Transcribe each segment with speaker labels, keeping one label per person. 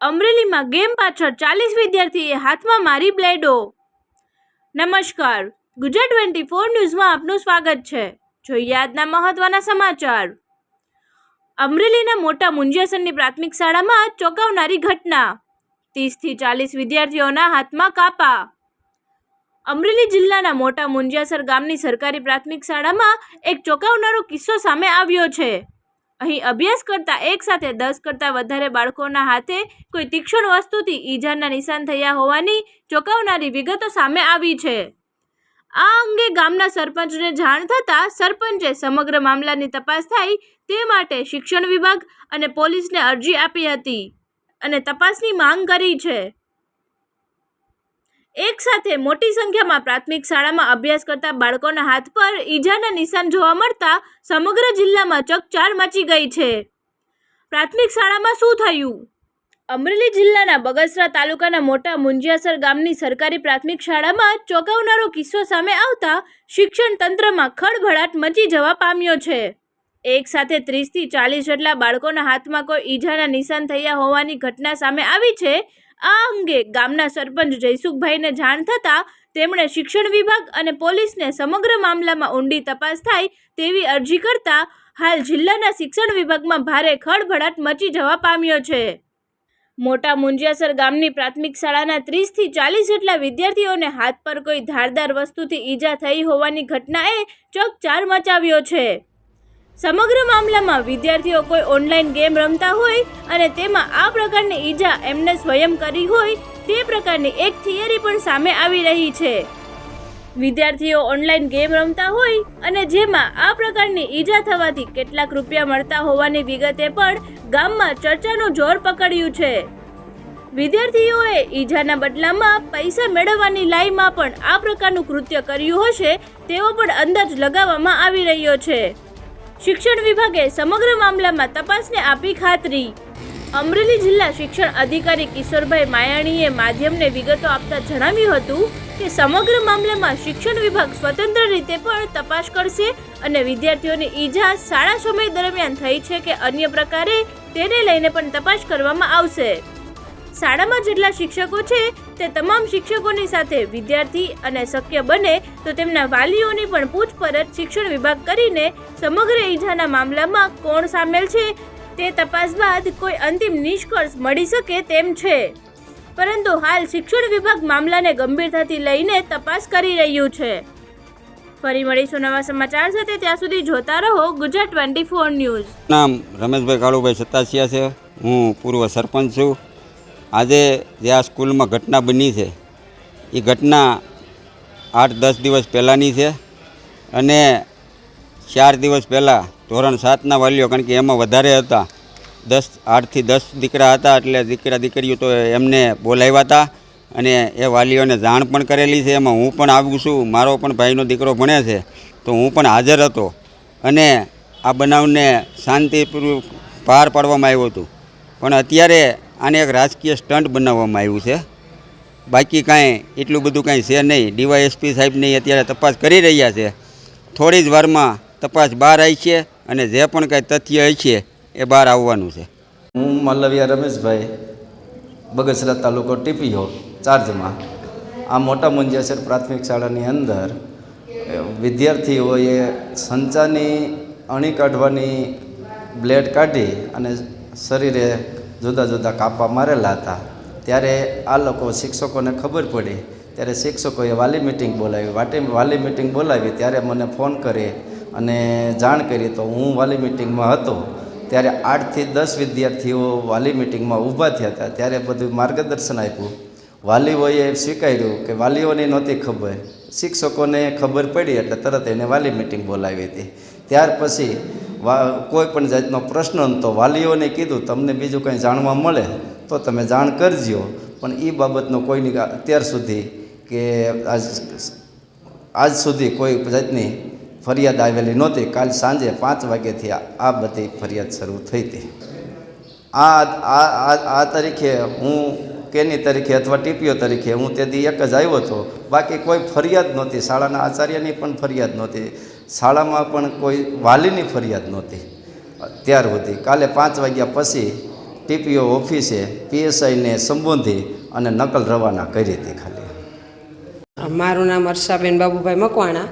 Speaker 1: અમરેલીમાં ગેમ પાછળ ચાલીસ વિદ્યાર્થીએ હાથમાં મારી બ્લેડો. નમસ્કાર. ગુજરાત ટ્વેન્ટી ફોર ન્યૂઝમાં આપનું સ્વાગત છે. જોઈએ આજના મહત્વના સમાચાર. અમરેલીના મોટા મુંજિયાસરની પ્રાથમિક શાળામાં ચોંકાવનારી ઘટના. ત્રીસથી ચાલીસ વિદ્યાર્થીઓના હાથમાં કાપા. અમરેલી જિલ્લાના મોટા મુંજિયાસર ગામની સરકારી પ્રાથમિક શાળામાં એક ચોંકાવનારો કિસ્સો સામે આવ્યો છે. અહીં અભ્યાસ કરતા એક સાથે દસ કરતાં વધારે બાળકોના હાથે કોઈ તીક્ષ્ણ વસ્તુથી ઈજાના નિશાન થયા હોવાની ચોંકાવનારી વિગતો સામે આવી છે. આ અંગે ગામના સરપંચને જાણ થતાં સરપંચે સમગ્ર મામલાની તપાસ થાય તે માટે શિક્ષણ વિભાગ અને પોલીસને અરજી આપી હતી અને તપાસની માંગ કરી છે. એક સાથે મોટી સંખ્યામાં પ્રાથમિક શાળામાં અભ્યાસ કરતા બાળકોના હાથ પર ઈજાના નિશાન જોવા મળતા સમગ્ર જિલ્લામાં ચકચાર મચી ગઈ છે. પ્રાથમિક શાળામાં શું થયું? અમરેલી જિલ્લાના બગસરા તાલુકાના મોટા મુંજિયાસર ગામની સરકારી પ્રાથમિક શાળામાં ચોંકાવનારો કિસ્સો સામે આવતા શિક્ષણ તંત્રમાં ખળભળાટ મચી જવા પામ્યો છે. એક સાથે ત્રીસથી ચાલીસ જેટલા બાળકોના હાથમાં કોઈ ઈજાના નિશાન થયા હોવાની ઘટના સામે આવી છે. આ અંગે ગામના સરપંચ જયસુખભાઈને જાણ થતાં તેમણે શિક્ષણ વિભાગ અને પોલીસને સમગ્ર મામલામાં ઊંડી તપાસ થાય તેવી અરજી કરતા હાલ જિલ્લાના શિક્ષણ વિભાગમાં ભારે ખળભળાટ મચી જવા પામ્યો છે. મોટા મુંજિયાસર ગામની પ્રાથમિક શાળાના ત્રીસથી ચાલીસ જેટલા વિદ્યાર્થીઓને હાથ પર કોઈ ધારદાર વસ્તુથી ઈજા થઈ હોવાની ઘટનાએ ચકચાર મચાવ્યો છે. સમગ્ર મામલામાં વિદ્યાર્થીઓ કોઈ ઓનલાઈન ગેમ રમતા હોય અને તેમાં આ પ્રકારની ઈજા એમને સ્વયં કરી હોય, તે પ્રકારની એક થિયરી પણ સામે આવી રહી છે. વિદ્યાર્થીઓ ઓનલાઈન ગેમ રમતા હોય અને જેમાં આ પ્રકારની ઈજા થવાથી કેટલાક રૂપિયા મળતા હોવાની વિગતે પણ ગામમાં ચર્ચાનું જોર પકડ્યું છે. વિદ્યાર્થીઓએ ઈજાના બદલામાં પૈસા મેળવવાની લાઈમાં પણ આ પ્રકારનું કૃત્ય કર્યું હશે, તેવો પણ અંદાજ લગાવવામાં આવી રહ્યો છે. શિક્ષણ વિભાગે સમગ્ર મામલામાં તપાસને આપી ખાતરી. અમરેલી જિલ્લા શિક્ષણ અધિકારી કિશોરભાઈ માયાણીએ માધ્યમને વિગતો આપતા જણાવ્યું હતું કે સમગ્ર મામલામાં શિક્ષણ વિભાગ સ્વતંત્ર રીતે પણ તપાસ કરશે અને વિદ્યાર્થીઓની ઈજા શાળા સમય દરમિયાન થઈ છે કે અન્ય પ્રકારે તેને લઈને પણ તપાસ કરવામાં આવશે. શાળામાં જેટલા શિક્ષકો છે તે તમામ શિક્ષકોની સાથે વિદ્યાર્થી અને શક્ય બને તો તેમના વાલીઓની પણ પૂછપરછ શિક્ષણ વિભાગ કરીને સમગ્ર ઈજાના મામલામાં કોણ સામેલ છે? તે તપાસ બાદ કોઈ અંતિમ નિષ્કર્ષ મળી શકે તેમ છે. પરંતુ હાલ શિક્ષણ વિભાગ મામલાને ગંભીરતાથી લઈને તપાસ કરી રહ્યું છે. ફરી મળીશું નવા સમાચાર સાથે. ત્યાં સુધી જોતા રહો ગુજરાત ટ્વેન્ટી ફોર ન્યૂઝ.
Speaker 2: નામ રમેશભાઈ કાળુભાઈ સત્તાસિયા છે. હું પૂર્વ સરપંચ છું. આજે જે આ સ્કૂલમાં ઘટના બની છે, એ ઘટના આઠ દસ દિવસ પહેલાંની છે અને ચાર દિવસ પહેલાં ધોરણ સાતના વાલીઓ, કારણ કે એમાં વધારે હતા, દસ, આઠથી દસ દીકરા હતા, એટલે દીકરા દીકરીઓ તો એમને બોલાવ્યા હતા અને એ વાલીઓને જાણ પણ કરેલી છે. એમાં હું પણ આવું છું, મારો પણ ભાઈનો દીકરો ભણે છે, તો હું પણ હાજર હતો અને આ બનાવને શાંતિપૂર્વક પાર પાડવામાં આવ્યું હતું. પણ અત્યારે આને એક રાજકીય સ્ટન્ટ બનાવવામાં આવ્યું છે. બાકી કાંઈ એટલું બધું કાંઈ છે નહીં. ડીવાયએસપી સાહેબની અત્યારે તપાસ કરી રહ્યા છે. થોડી જ વારમાં તપાસ બહાર આવી છે અને જે પણ કાંઈ તથ્ય છે એ બહાર આવવાનું છે.
Speaker 3: હું માલવિયા રમેશભાઈ, બગસરા તાલુકો ટીપીઓ ચાર્જમાં. આ મોટા મુંજિયાસર પ્રાથમિક શાળાની અંદર વિદ્યાર્થીઓએ સંચાની અણી કાઢવાની બ્લેડ કાઢી અને શરીરે જુદા જુદા કાપા મારેલા હતા. ત્યારે આ લોકો શિક્ષકોને ખબર પડી. ત્યારે શિક્ષકોએ વાલી મિટિંગ બોલાવી. વાટી, વાલી મિટિંગ બોલાવી ત્યારે મને ફોન કરી અને જાણ કરી તો હું વાલી મિટિંગમાં હતો. ત્યારે આઠથી દસ વિદ્યાર્થીઓ વાલી મિટિંગમાં ઊભા થયા હતા. ત્યારે બધું માર્ગદર્શન આપ્યું. વાલીઓએ સ્વીકાર્યું કે વાલીઓને નહોતી ખબર. શિક્ષકોને ખબર પડી એટલે તરત એને વાલી મિટિંગ બોલાવી હતી. ત્યાર પછી કોઈ પણ જાતનો પ્રશ્ન તો વાલીઓને કીધું, તમને બીજું કંઈ જાણવા મળે તો તમે જાણ કરજો. પણ એ બાબતનો કોઈની અત્યાર સુધી કે આજ આજ સુધી કોઈ જાતની ફરિયાદ આવેલી નહોતી. કાલ સાંજે પાંચ વાગ્યાથી આ- બધી ફરિયાદ શરૂ થઈ હતી. આ આ આ તારીખે હું કેની તરીકે અથવા ટીપીઓ તરીકે હું તે દી એક જ આવ્યો હતો. બાકી કોઈ ફરિયાદ નહોતી. શાળાના આચાર્યની પણ ફરિયાદ નહોતી. શાળામાં પણ કોઈ વાલીની ફરિયાદ નહોતી. ત્યાર સુધી કાલે પાંચ વાગ્યા પછી ટીપીઓ ઓફિસે પીએસઆઈને સંબોધી અને નકલ રવાના કરી હતી ખાલી.
Speaker 4: મારું નામ હર્ષાબેન બાબુભાઈ મકવાણા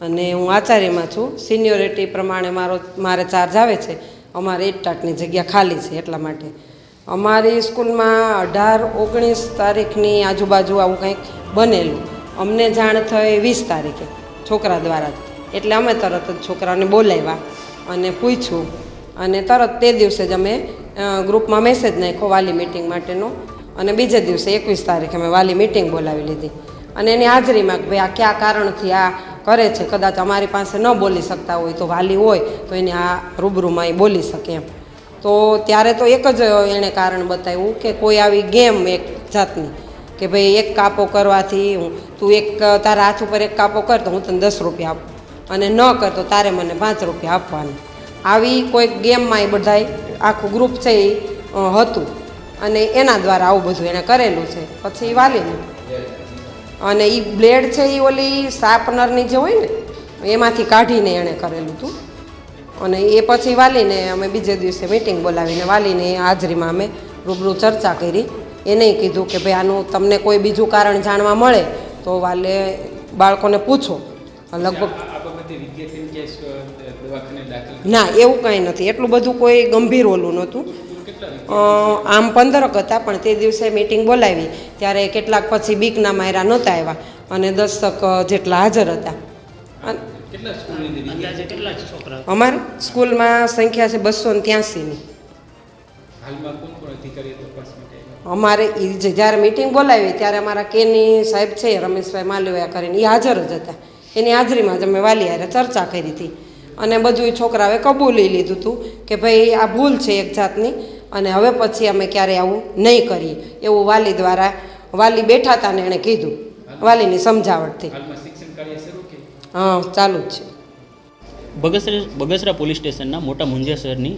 Speaker 4: અને હું આચાર્યમાં છું. સિનિયોરિટી પ્રમાણે મારો, મારે ચાર્જ આવે છે. અમારે એક ટાટની જગ્યા ખાલી છે એટલા માટે. અમારી સ્કૂલમાં અઢાર, ઓગણીસ તારીખની આજુબાજુ આવું કંઈક બનેલું. અમને જાણ થઈ વીસ તારીખે, છોકરા દ્વારા એટલે અમે તરત જ છોકરાને બોલાવ્યા અને પૂછ્યું. અને તરત તે દિવસે જ અમે ગ્રુપમાં મેસેજ નાખ્યો વાલી મિટિંગ માટેનો. અને બીજે દિવસે એકવીસ તારીખે અમે વાલી મિટિંગ બોલાવી લીધી. અને એની હાજરીમાં કે ભાઈ આ કયા કારણથી આ કરે છે? કદાચ અમારી પાસે ન બોલી શકતા હોય તો વાલી હોય તો એને આ રૂબરૂમાં એ બોલી શકે એમ. તો ત્યારે તો એક જ એણે કારણ બતાવ્યું કે કોઈ આવી ગેમ એક જાતની કે ભાઈ એક કાપો કરવાથી હું, તું એક, તારા હાથ ઉપર એક કાપો કર તો હું તને દસ રૂપિયા આપું. અને ન કર તો તારે મને પાંચ રૂપિયા આપવાના. આવી કોઈક ગેમમાં એ બધાય આખું ગ્રુપ છે એ હતું. અને એના દ્વારા આવું બધું એણે કરેલું છે. પછી વાલીને અને એ બ્લેડ છે એ ઓલી શાર્પનરની જે હોય ને, એમાંથી કાઢીને એણે કરેલું હતું અને એ પછી વાલીને અમે બીજે દિવસે મિટિંગ બોલાવીને વાલીને હાજરીમાં અમે રૂબરૂ ચર્ચા કરી. એને કીધું કે ભાઈ આનું તમને કોઈ બીજું કારણ જાણવા મળે તો વાલે બાળકોને પૂછો. લગભગ
Speaker 5: આ વિદ્યાર્થીને ક્યાંય દવાખાને દાખલ
Speaker 4: ના એવું કાંઈ નથી. એટલું બધું કોઈ ગંભીર ઓલું નહોતું. આમ પંદરક હતા પણ તે દિવસે મિટિંગ બોલાવી. ત્યારે કેટલાક પછી બીકના માયરા નહોતા આવ્યા અને દસક જેટલા હાજર હતા. અમારે સ્કૂલમાં સંખ્યા છે બસો ને ત્યાસીની? અમારે એ જે જ્યારે મિટિંગ બોલાવી ત્યારે અમારા કેની સાહેબ છે રમેશભાઈ માલવિયા કરીને એ હાજર જ હતા. એની હાજરીમાં જ અમે વાલી હારે ચર્ચા કરી હતી. અને બધું છોકરાઓએ કબૂલી લીધું હતું કે ભાઈ આ ભૂલ છે એક જાતની અને હવે પછી અમે ક્યારેય આવું નહીં કરીએ. એવું વાલી દ્વારા વાલી બેઠા હતા ને એણે કીધું. વાલીની સમજાવટથી
Speaker 5: હાલમાં શિક્ષણ કાર્ય શરૂ કે?
Speaker 4: હા ચાલુ જ છે.
Speaker 6: બગસરા બગસરા પોલીસ સ્ટેશનના મોટા મુંજિયા શહેરની